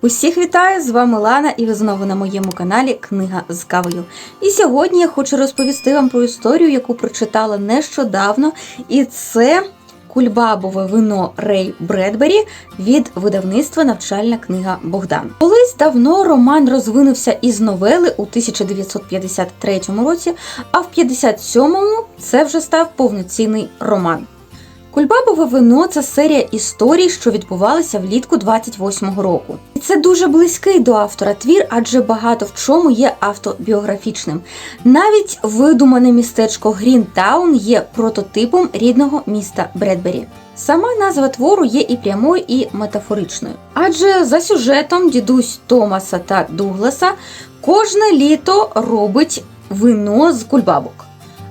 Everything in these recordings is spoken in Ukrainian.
Усіх вітаю! З вами Лана, і ви знову на моєму каналі Книга з кавою. І сьогодні я хочу розповісти вам про історію, яку прочитала нещодавно, і це кульбабове вино Рей Бредбері від видавництва Навчальна книга Богдан. Колись давно роман розвинувся із новели у 1953 році, а в 57-му це вже став повноцінний роман. Кульбабове вино це серія історій, що відбувалися влітку 28-го року. І це дуже близький до автора твір, адже багато в чому є автобіографічним. Навіть видумане містечко Грінтаун є прототипом рідного міста Бредбері. Сама назва твору є і прямою, і метафоричною. Адже за сюжетом дідусь Томаса та Дугласа кожне літо робить вино з кульбабок.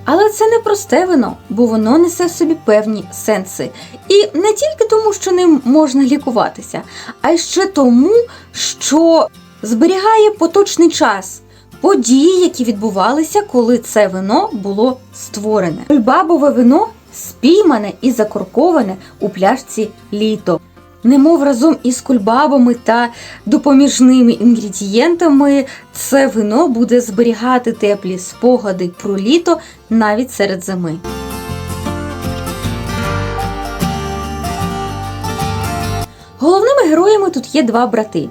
Але це не просте вино, бо воно несе в собі певні сенси. І не тільки тому, що ним можна лікуватися, а й ще тому, що зберігає поточний час, події, які відбувалися, коли це вино було створене. Бабове вино спіймане і закорковане у пляшці літо. Немов разом із кульбабами та допоміжними інгредієнтами, це вино буде зберігати теплі спогади про літо навіть серед зими. Головними героями тут є два брати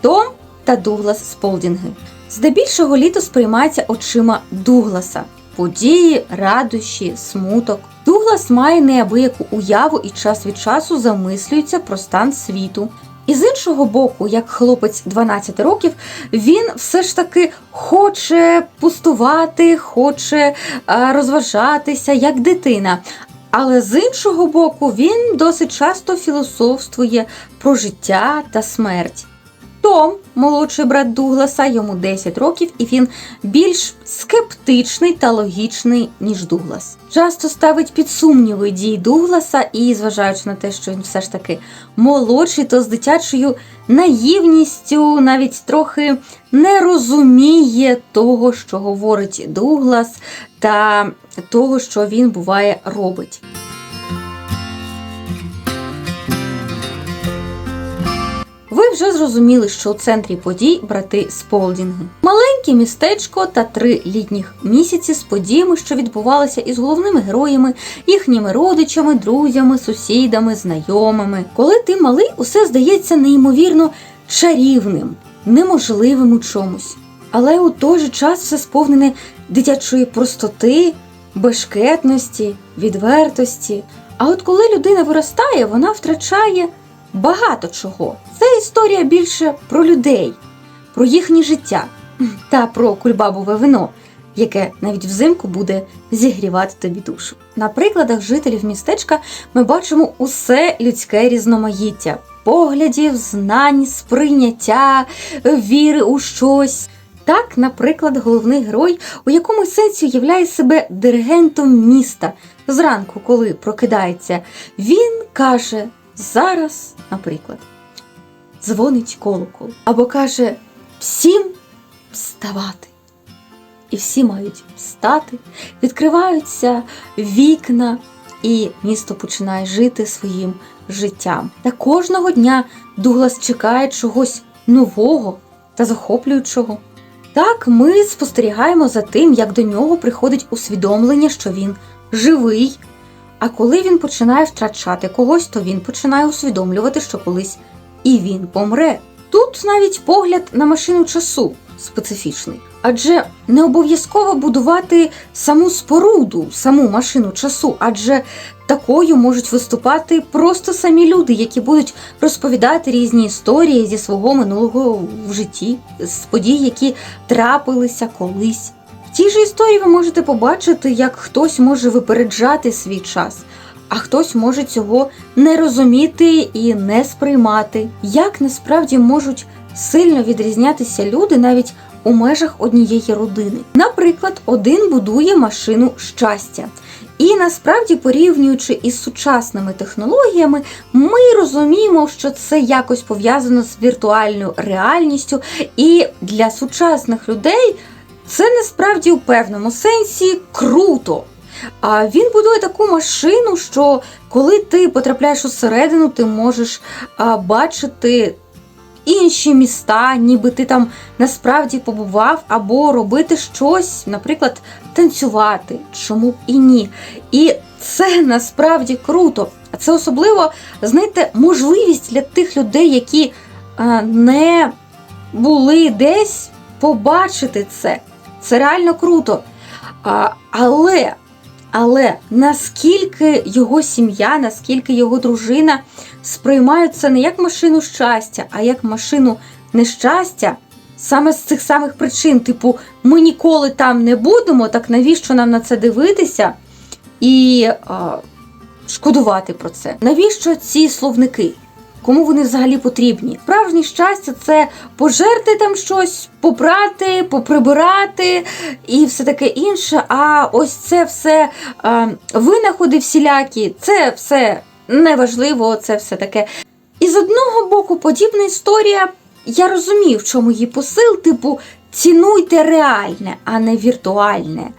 Том та Дуглас Сполдінги. Здебільшого літо сприймається очима Дугласа події, радощі, смуток. Дуглас має неабияку уяву і час від часу замислюється про стан світу. І з іншого боку, як хлопець 12 років, він все ж таки хоче пустувати, хоче е, розважатися як дитина. Але з іншого боку, він досить часто філософствує про життя та смерть. Том, молодший брат Дугласа, йому 10 років, і він більш скептичний та логічний, ніж Дуглас. Часто ставить під сумніви дії Дугласа, і, зважаючи на те, що він все ж таки молодший, то з дитячою наївністю навіть трохи не розуміє того, що говорить Дуглас, та того, що він буває робить. Вже зрозуміли, що у центрі подій брати Сполдінги. Маленьке містечко та три літніх місяці з подіями, що відбувалися із головними героями, їхніми родичами, друзями, сусідами, знайомими. Коли ти малий, усе здається неймовірно чарівним, неможливим у чомусь. Але у той же час все сповнене дитячої простоти, бешкетності, відвертості. А от коли людина виростає, вона втрачає багато чого. Це історія більше про людей, про їхнє життя та про кульбабове вино, яке навіть взимку буде зігрівати тобі душу. На прикладах жителів містечка ми бачимо усе людське різноманіття. Поглядів, знань, сприйняття, віри у щось. Так, наприклад, головний герой у якомусь сенсі уявляє себе диригентом міста. Зранку, коли прокидається, він каже: зараз, наприклад, дзвонить колокол або каже всім вставати. І всі мають встати, відкриваються вікна, і місто починає жити своїм життям. Та кожного дня Дуглас чекає чогось нового та захоплюючого. Так ми спостерігаємо за тим, як до нього приходить усвідомлення, що він живий. А коли він починає втрачати когось, то він починає усвідомлювати, що колись і він помре. Тут навіть погляд на машину часу специфічний. Адже не обов'язково будувати саму споруду, саму машину часу, адже такою можуть виступати просто самі люди, які будуть розповідати різні історії зі свого минулого в житті, з подій, які трапилися колись. Тій же історії ви можете побачити, як хтось може випереджати свій час, а хтось може цього не розуміти і не сприймати. Як насправді можуть сильно відрізнятися люди навіть у межах однієї родини. Наприклад, один будує машину щастя. І насправді, порівнюючи із сучасними технологіями, ми розуміємо, що це якось пов'язано з віртуальною реальністю, і для сучасних людей це насправді у певному сенсі круто. А він будує таку машину, що коли ти потрапляєш усередину, ти можеш бачити інші міста, ніби ти там насправді побував, або робити щось, наприклад, танцювати. Чому б і ні? І це насправді круто. А це особливо, знаєте, можливість для тих людей, які не були десь, побачити це. Це реально круто. А, але, але наскільки його сім'я, наскільки його дружина сприймають це не як машину щастя, а як машину нещастя, саме з цих самих причин, типу, ми ніколи там не будемо, так навіщо нам на це дивитися і а, шкодувати про це? Навіщо ці словники? Кому вони взагалі потрібні? Справжнє щастя це пожерти там щось, попрати, поприбирати і все таке інше. А ось це все е, винаходи всілякі, це все неважливо, це все таке. І з одного боку, подібна історія, я розумію, в чому її посил, типу. Цінуйте реальне, а не віртуальне.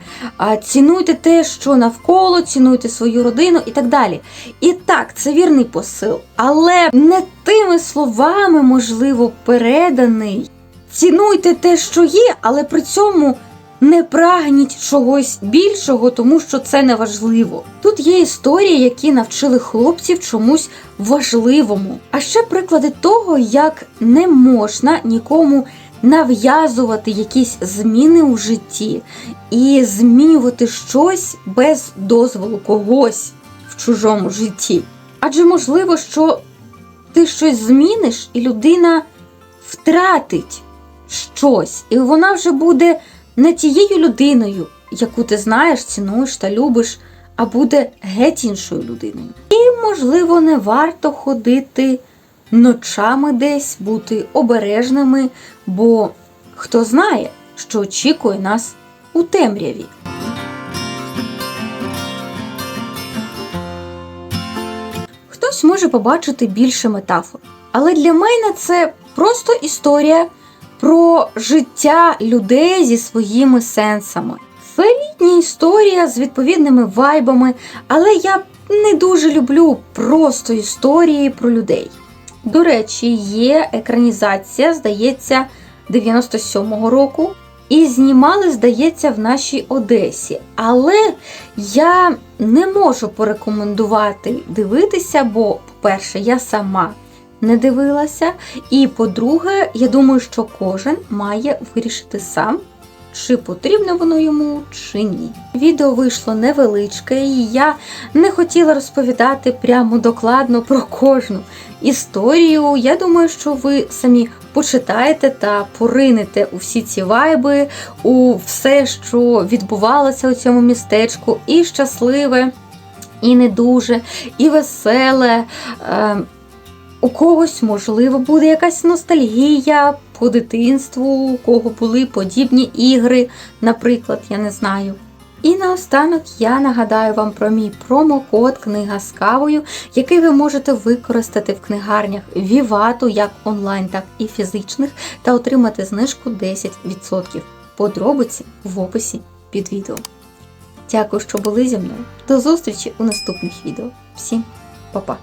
Цінуйте те, що навколо, цінуйте свою родину і так далі. І так, це вірний посил, але не тими словами, можливо, переданий. Цінуйте те, що є, але при цьому не прагніть чогось більшого, тому що це не важливо. Тут є історії, які навчили хлопців чомусь важливому. А ще приклади того, як не можна нікому нав'язувати якісь зміни у житті і змінювати щось без дозволу когось в чужому житті. Адже можливо, що ти щось зміниш, і людина втратить щось, і вона вже буде не тією людиною, яку ти знаєш, цінуєш та любиш, а буде геть іншою людиною. І, можливо, не варто ходити ночами десь, бути обережними, бо хто знає, що очікує нас у темряві. Хтось може побачити більше метафор, але для мене це просто історія про життя людей зі своїми сенсами. Це літня історія з відповідними вайбами, але я не дуже люблю просто історії про людей. До речі, є екранізація, здається, 97-го року. І знімали, здається, в нашій Одесі. Але я не можу порекомендувати дивитися, бо, по-перше, я сама не дивилася. І по-друге, я думаю, що кожен має вирішити сам, чи потрібно воно йому, чи ні. Відео вийшло невеличке, і я не хотіла розповідати прямо докладно про кожну історію. Я думаю, що ви самі почитаєте та поринете у всі ці вайби, у все, що відбувалося у цьому містечку, і щасливе, і не дуже, і веселе. Е, у когось, можливо, буде якась ностальгія по дитинству, у кого були подібні ігри, наприклад, я не знаю. І наостанок я нагадаю вам про мій промокод Книга з кавою, який ви можете використати в книгарнях Вівату як онлайн, так і фізичних, та отримати знижку 10%. Подробиці в описі під відео. Дякую, що були зі мною. До зустрічі у наступних відео. Всім па-па!